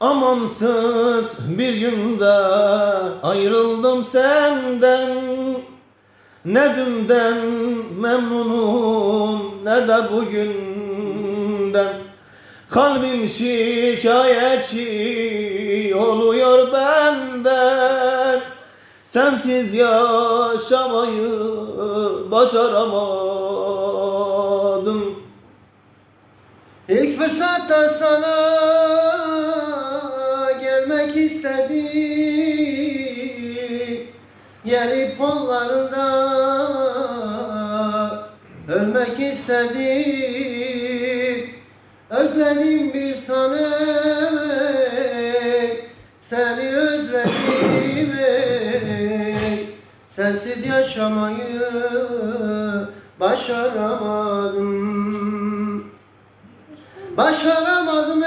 Amansız bir günde ayrıldım senden. Ne dünden memnunum ne de bugünden. Kalbim şikayetçi oluyor benden. Sensiz yaşamayı başaramadım. İlk fırsatta sana istedim Gelip kollarında ölmek istedim Özledim bir ey, Seni özledim. Sensiz yaşamayı başaramadım. Başaramadım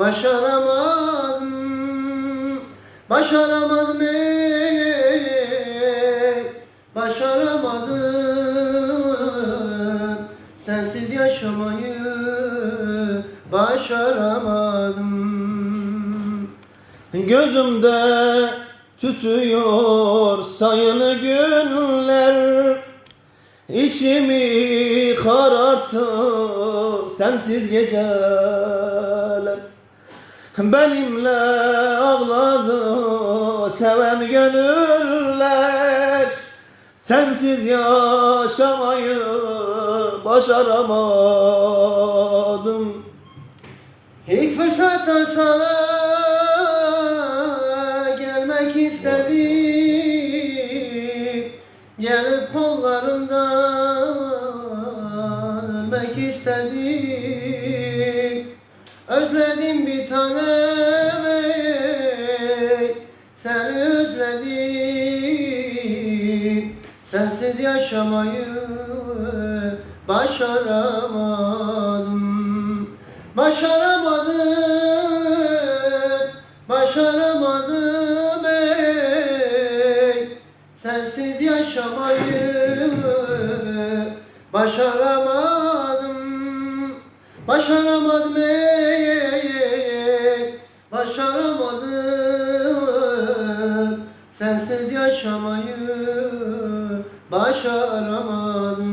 Başaramadım Başaramadım ey. Başaramadım Sensiz yaşamayı Başaramadım. Gözümde tütüyor sayılı günler İçimi kararttı sensiz geceler Benimle ağladı seven gönüller. Sensiz yaşamayı başaramadım. İlk fırsatta sana gelmek istedim. Gelip kollarından Özledim bir tanem ey, Seni özledim Sensiz yaşamayı. Başaramadım Başaramadım, başaramadım ey. Sensiz yaşamayı başaramadım Başaramadım ey, başaramadım. Sensiz yaşamayı başaramadım.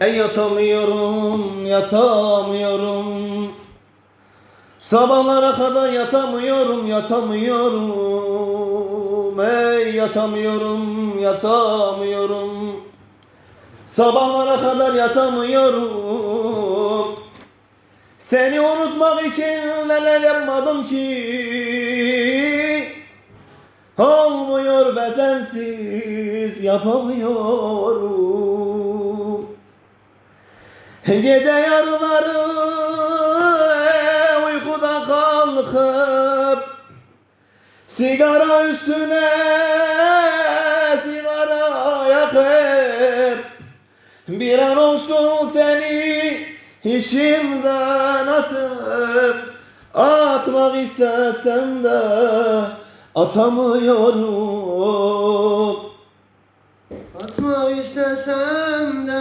Ey yatamıyorum, yatamıyorum. Sabahlara kadar yatamıyorum, yatamıyorum. Ey yatamıyorum, yatamıyorum. Sabahlara kadar yatamıyorum Seni unutmak için neler yapmadım ki? Olmuyor be sensiz yapamıyorum. Gece yarıları uykuda kalkıp Sigara üstüne sigara yakıp Bir an olsun seni içimden atıp Atmak istesem de atamıyorum. Atmak istesem de